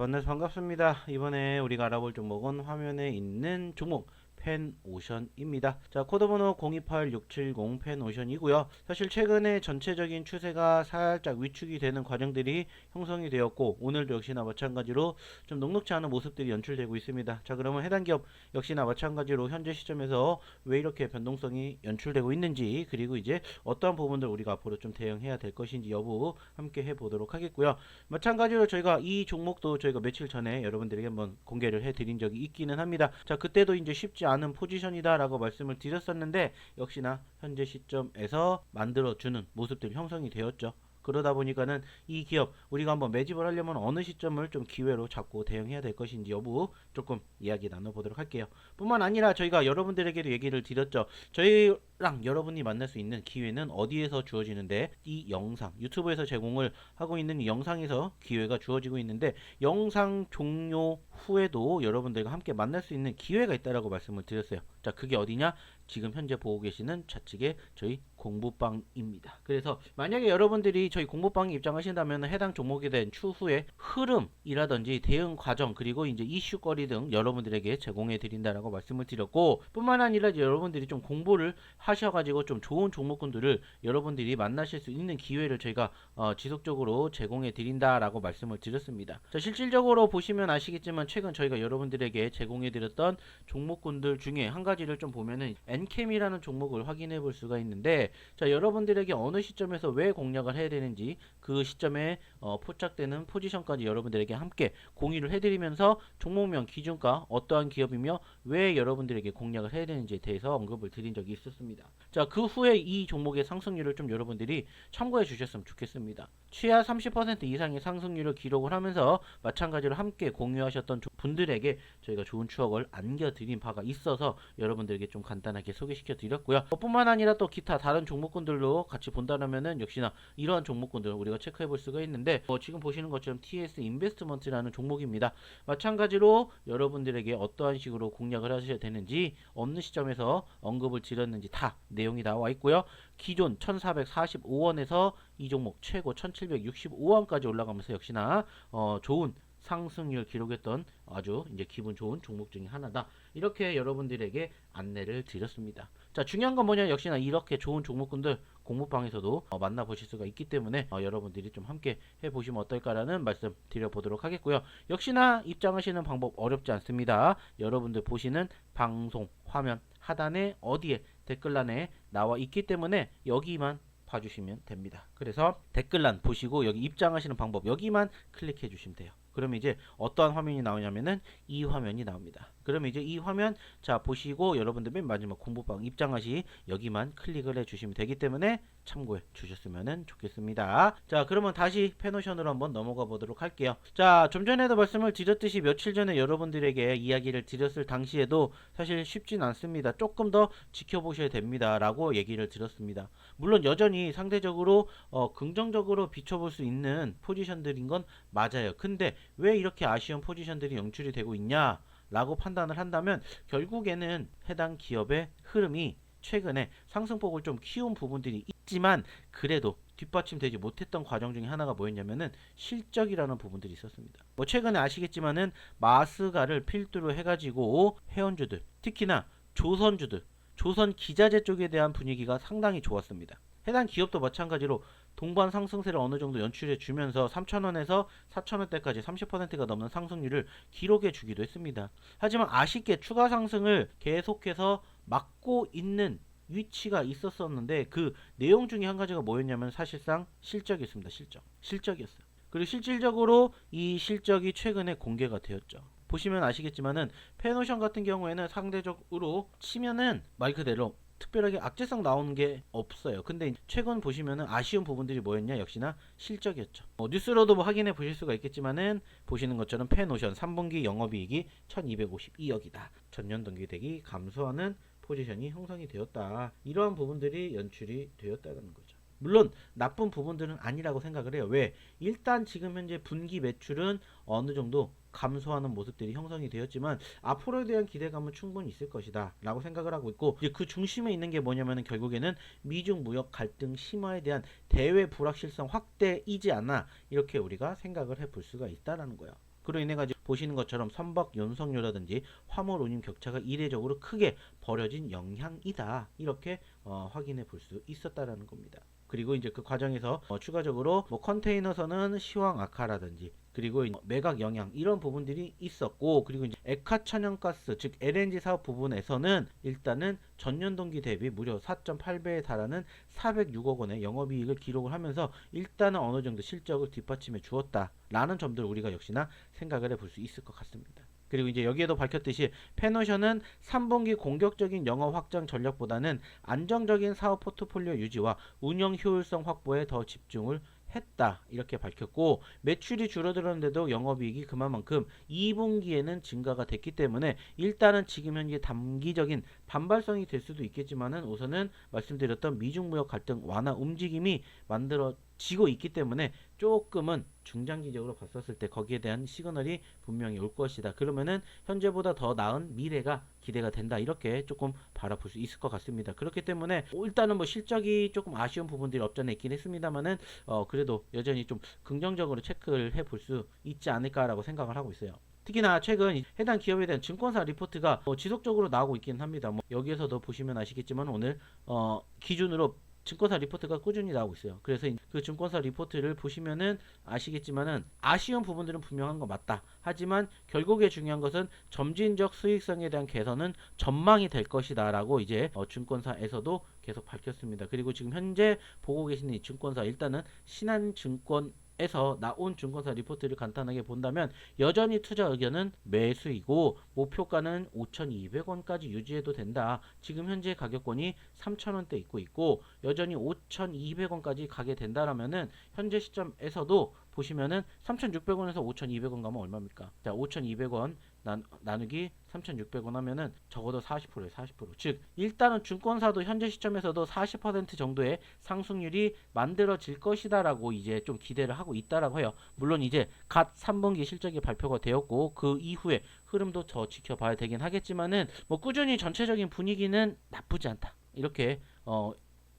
만나서 반갑습니다. 이번에 우리가 알아볼 종목은 화면에 있는 종목 펜오션입니다. 자, 코드번호 028670 펜오션이고요. 사실 최근에 전체적인 추세가 살짝 위축이 되는 과정들이 형성이 되었고 오늘도 역시나 마찬가지로 좀 녹록지 않은 모습들이 연출되고 있습니다. 자, 그러면 해당 기업 역시나 마찬가지로 현재 시점에서 왜 이렇게 변동성이 연출되고 있는지 그리고 이제 어떠한 부분들 우리가 앞으로 좀 대응해야 될 것인지 여부 함께 해보도록 하겠고요. 마찬가지로 저희가 이 종목도 저희가 며칠 전에 여러분들에게 한번 공개를 해드린 적이 있기는 합니다. 자, 그때도 이제 쉽지 않은 포지션이다라고 말씀을 드렸었는데 역시나 현재 시점에서 만들어주는 모습들이 형성이 되었죠. 그러다 보니까는 이 기업 우리가 한번 매집을 하려면 어느 시점을 좀 기회로 잡고 대응해야 될 것인지 여부 조금 이야기 나눠보도록 할게요. 뿐만 아니라 저희가 여러분들에게도 얘기를 드렸죠. 저희 랑 여러분이 만날 수 있는 기회는 어디에서 주어지는데 이 영상 유튜브에서 제공을 하고 있는 이 영상에서 기회가 주어지고 있는데 영상 종료 후에도 여러분들과 함께 만날 수 있는 기회가 있다라고 말씀을 드렸어요. 자, 그게 어디냐? 지금 현재 보고 계시는 좌측의 저희 공부방입니다. 그래서 만약에 여러분들이 저희 공부방에 입장하신다면 해당 종목에 대한 추후의 흐름이라든지 대응 과정 그리고 이제 이슈거리 등 여러분들에게 제공해 드린다라고 말씀을 드렸고 뿐만 아니라 여러분들이 좀 공부를 하셔가지고 좀 좋은 종목군들을 여러분들이 만나실 수 있는 기회를 저희가 어, 지속적으로 제공해 드린다라고 말씀을 드렸습니다. 자, 실질적으로 보시면 아시겠지만 최근 저희가 여러분들에게 제공해 드렸던 종목군들 중에 한 가지를 좀 보면은 엔캠이라는 종목을 확인해 볼 수가 있는데 자 여러분들에게 어느 시점에서 왜 공략을 해야 되는지 그 시점에 어, 포착되는 포지션까지 여러분들에게 함께 공유를 해드리면서 종목명 기준가 어떠한 기업이며 왜 여러분들에게 공략을 해야 되는지에 대해서 언급을 드린 적이 있었습니다. 자 그 후에 이 종목의 상승률을 좀 여러분들이 참고해 주셨으면 좋겠습니다. 최하 30% 이상의 상승률을 기록을 하면서 마찬가지로 함께 공유하셨던 조- 분들에게 저희가 좋은 추억을 안겨드린 바가 있어서 여러분들에게 좀 간단하게 소개시켜 드렸고요. 어, 뿐만 아니라 또 기타 다른 종목군들로 같이 본다면은 역시나 이러한 종목군들 우리가 체크해 볼 수가 있는데 어, 지금 보시는 것처럼 TS 인베스트먼트라는 종목입니다. 마찬가지로 여러분들에게 어떠한 식으로 공략을 하셔야 되는지 어느 시점에서 언급을 드렸는지 다 내용이 나와 있고요. 기존 1445원에서 이 종목 최고 1765원까지 올라가면서 역시나 어, 좋은 상승률 기록했던 아주 이제 기분 좋은 종목 중에 하나다. 이렇게 여러분들에게 안내를 드렸습니다. 자, 중요한 건 뭐냐? 역시나 이렇게 좋은 종목군들 공부방에서도 어, 만나보실 수가 있기 때문에 어, 여러분들이 좀 함께 해보시면 어떨까라는 말씀 드려보도록 하겠고요. 역시나 입장하시는 방법 어렵지 않습니다. 여러분들 보시는 방송 화면 하단에 어디에 댓글란에 나와 있기 때문에 여기만 봐주시면 됩니다. 그래서 댓글란 보시고 여기 입장하시는 방법 여기만 클릭해 주시면 돼요. 그러면 이제 어떠한 화면이 나오냐면은 이 화면이 나옵니다. 그러면 이제 이 화면 자 보시고 여러분들 맨 마지막 공부방 입장하시 여기만 클릭을 해 주시면 되기 때문에 참고해 주셨으면 좋겠습니다. 자 그러면 다시 패노션으로 한번 넘어가 보도록 할게요. 자 좀 전에도 말씀을 드렸듯이 며칠 전에 여러분들에게 이야기를 드렸을 당시에도 사실 쉽진 않습니다. 조금 더 지켜보셔야 됩니다. 라고 얘기를 드렸습니다. 물론 여전히 상대적으로 어, 긍정적으로 비춰볼 수 있는 포지션들인 건 맞아요. 근데 왜 이렇게 아쉬운 포지션들이 연출이 되고 있냐? 라고 판단을 한다면 결국에는 해당 기업의 흐름이 최근에 상승폭을 좀 키운 부분들이 있지만 그래도 뒷받침되지 못했던 과정 중에 하나가 뭐였냐면은 실적이라는 부분들이 있었습니다. 뭐 최근에 아시겠지만은 마스가를 필두로 해가지고 회원주들 특히나 조선주들 조선 기자재 쪽에 대한 분위기가 상당히 좋았습니다. 해당 기업도 마찬가지로 동반 상승세를 어느 정도 연출해 주면서 3,000원에서 4,000원대까지 30%가 넘는 상승률을 기록해 주기도 했습니다. 하지만 아쉽게 추가 상승을 계속해서 막고 있는 위치가 있었었는데 그 내용 중에 한 가지가 뭐였냐면 사실상 실적이었습니다. 실적. 실적이었어요. 그리고 실질적으로 이 실적이 최근에 공개가 되었죠. 보시면 아시겠지만은 페노션 같은 경우에는 상대적으로 치면은 말 그대로 특별하게 악재성 나오는 게 없어요. 근데 최근 보시면은 아쉬운 부분들이 뭐였냐? 역시나 실적이었죠. 어, 뉴스로도 뭐 확인해 보실 수가 있겠지만은 보시는 것처럼 페노션 3분기 영업이익이 1252억이다. 전년 동기 대비 감소하는 포지션이 형성이 되었다. 이러한 부분들이 연출이 되었다는 거죠. 물론 나쁜 부분들은 아니라고 생각을 해요. 왜? 일단 지금 현재 분기 매출은 어느 정도 감소하는 모습들이 형성이 되었지만 앞으로에 대한 기대감은 충분히 있을 것이다 라고 생각을 하고 있고 이제 그 중심에 있는 게 뭐냐면은 결국에는 미중 무역 갈등 심화에 대한 대외 불확실성 확대이지 않나 이렇게 우리가 생각을 해 볼 수가 있다라는 거예요. 그로 인해 가지고 보시는 것처럼 선박 연속료라든지 화물 운임 격차가 이례적으로 크게 벌어진 영향이다. 이렇게 어, 확인해 볼 수 있었다라는 겁니다. 그리고 이제 그 과정에서 어, 추가적으로 뭐 컨테이너선은 시황 악화라든지 그리고 이 매각 영향 이런 부분들이 있었고 그리고 이제 액화 천연가스 즉 LNG 사업 부분에서는 일단은 전년 동기 대비 무려 4.8배에 달하는 406억 원의 영업이익을 기록을 하면서 일단은 어느 정도 실적을 뒷받침해 주었다라는 점들을 우리가 역시나 생각을 해볼 수 있을 것 같습니다. 그리고 이제 여기에도 밝혔듯이 페노션은 3분기 공격적인 영업 확장 전략보다는 안정적인 사업 포트폴리오 유지와 운영 효율성 확보에 더 집중을 했다. 이렇게 밝혔고 매출이 줄어들었는데도 영업이익이 그만큼 2분기에는 증가가 됐기 때문에 일단은 지금 현재 단기적인 반발성이 될 수도 있겠지만은 우선은 말씀드렸던 미중 무역 갈등 완화 움직임이 만들어 지고 있기 때문에 조금은 중장기적으로 봤었을 때 거기에 대한 시그널이 분명히 올 것이다. 그러면은 현재보다 더 나은 미래가 기대가 된다. 이렇게 조금 바라볼 수 있을 것 같습니다. 그렇기 때문에 일단은 뭐 실적이 조금 아쉬운 부분들이 없잖아 있긴 했습니다만은 어 그래도 여전히 좀 긍정적으로 체크를 해 볼 수 있지 않을까라고 생각을 하고 있어요. 특히나 최근 해당 기업에 대한 증권사 리포트가 어, 지속적으로 나오고 있긴 합니다. 뭐 여기에서도 보시면 아시겠지만 오늘 어, 기준으로 증권사 리포트가 꾸준히 나오고 있어요. 그래서 이- 그 증권사 리포트를 보시면은 아시겠지만은 아쉬운 부분들은 분명한 거 맞다. 하지만 결국에 중요한 것은 점진적 수익성에 대한 개선은 전망이 될 것이다라고 이제 어, 증권사에서도 계속 밝혔습니다. 그리고 지금 현재 보고 계시는 이 증권사 일단은 신한증권 에서 나온 증권사 리포트를 간단하게 본다면 여전히 투자 의견은 매수이고 목표가는 5,200원까지 유지해도 된다. 지금 현재 가격권이 3,000원대 있고 있고 여전히 5,200원까지 가게 된다라면은 현재 시점에서도 보시면은 3,600원에서 5,200원 가면 얼마입니까? 자, 5,200원 난, 나누기 3,600원 하면은 적어도 40%에요, 40%. 즉, 일단은 증권사도 현재 시점에서도 40% 정도의 상승률이 만들어질 것이다라고 이제 좀 기대를 하고 있다라고 해요. 물론 이제 갓 3분기 실적이 발표가 되었고 그 이후에 흐름도 더 지켜봐야 되긴 하겠지만은 뭐 꾸준히 전체적인 분위기는 나쁘지 않다. 이렇게 어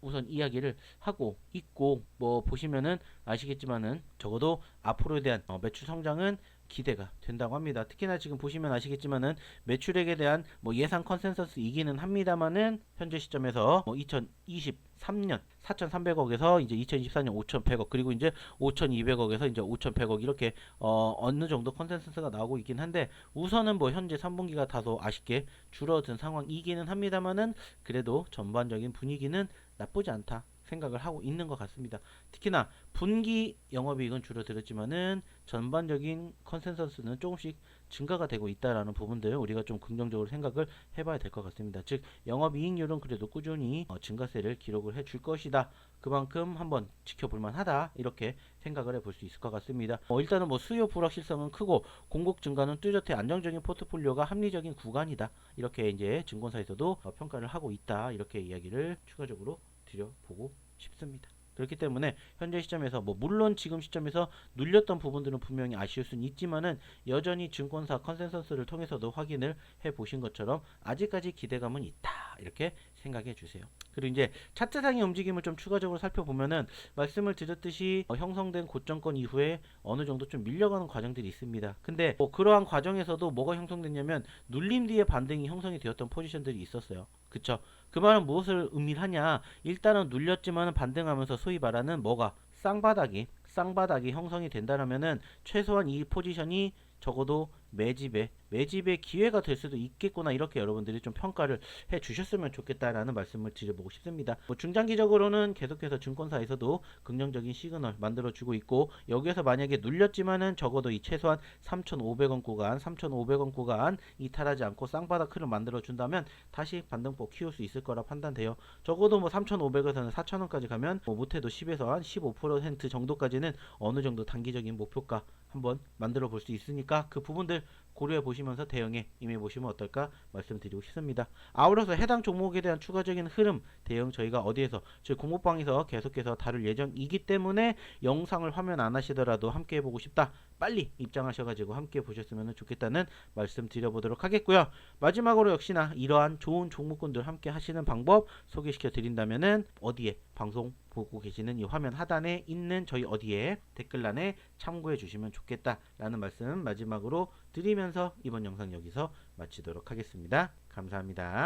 우선 이야기를 하고 있고 뭐 보시면은 아시겠지만은 적어도 앞으로에 대한 어, 매출 성장은 기대가 된다고 합니다. 특히나 지금 보시면 아시겠지만은 매출액에 대한 뭐 예상 컨센서스 이기는 합니다만은 현재 시점에서 뭐 2023년 4,300억에서 이제 2024년 5,100억 그리고 이제 5,200억에서 이제 5,100억 이렇게 어 어느 정도 컨센서스가 나오고 있긴 한데 우선은 뭐 현재 3분기가 다소 아쉽게 줄어든 상황이기는 합니다만은 그래도 전반적인 분위기는 나쁘지 않다 생각을 하고 있는 것 같습니다. 특히나 분기 영업이익은 줄어들었지만은 전반적인 컨센서스는 조금씩 증가가 되고 있다라는 부분들 우리가 좀 긍정적으로 생각을 해봐야 될 것 같습니다. 즉 영업이익률은 그래도 꾸준히 어, 증가세를 기록을 해줄 것이다. 그만큼 한번 지켜볼 만하다 이렇게 생각을 해볼 수 있을 것 같습니다. 어, 일단은 뭐 수요 불확실성은 크고 공급 증가는 뚜렷해 안정적인 포트폴리오가 합리적인 구간이다 이렇게 이제 증권사에서도 어, 평가를 하고 있다 이렇게 이야기를 추가적으로 드려보고 싶습니다. 그렇기 때문에 현재 시점에서 뭐 물론 지금 시점에서 눌렸던 부분들은 분명히 아쉬울 수는 있지만은 여전히 증권사 컨센서스를 통해서도 확인을 해 보신 것처럼 아직까지 기대감은 있다 이렇게 생각해 주세요. 그리고 이제 차트상의 움직임을 좀 추가적으로 살펴보면은 말씀을 드렸듯이 어, 형성된 고점권 이후에 어느 정도 좀 밀려가는 과정들이 있습니다. 근데 뭐 그러한 과정에서도 뭐가 형성됐냐면 눌림 뒤에 반등이 형성이 되었던 포지션들이 있었어요. 그쵸? 그 말은 무엇을 의미하냐? 일단은 눌렸지만 반등하면서 소위 말하는 뭐가 쌍바닥이 쌍바닥이 형성이 된다라면은 최소한 이 포지션이 적어도 매집에 매집의 기회가 될 수도 있겠구나 이렇게 여러분들이 좀 평가를 해 주셨으면 좋겠다라는 말씀을 드려보고 싶습니다. 뭐 중장기적으로는 계속해서 증권사에서도 긍정적인 시그널 만들어 주고 있고 여기에서 만약에 눌렸지만은 적어도 이 최소한 3,500원 구간, 3,500원 구간 이탈하지 않고 쌍바닥 흐름 만들어 준다면 다시 반등폭 키울 수 있을 거라 판단돼요. 적어도 뭐 3,500에서는 4,000원까지 가면 뭐 못해도 10에서 한 15% 정도까지는 어느 정도 단기적인 목표가 한번 만들어 볼 수 있으니까 그 부분들 고려해 보시면서 대응에 임해 보시면 어떨까 말씀드리고 싶습니다. 아울러서 해당 종목에 대한 추가적인 흐름 대응 저희가 어디에서 저희 공모방에서 계속해서 다룰 예정이기 때문에 영상을 화면 안 하시더라도 함께 해보고 싶다. 빨리 입장하셔가지고 함께 보셨으면 좋겠다는 말씀 드려보도록 하겠고요. 마지막으로 역시나 이러한 좋은 종목군들 함께 하시는 방법 소개시켜 드린다면은 어디에 방송 보고 계시는 이 화면 하단에 있는 저희 어디에 댓글란에 참고해 주시면 좋겠다라는 말씀 마지막으로 드리면서 이번 영상 여기서 마치도록 하겠습니다. 감사합니다.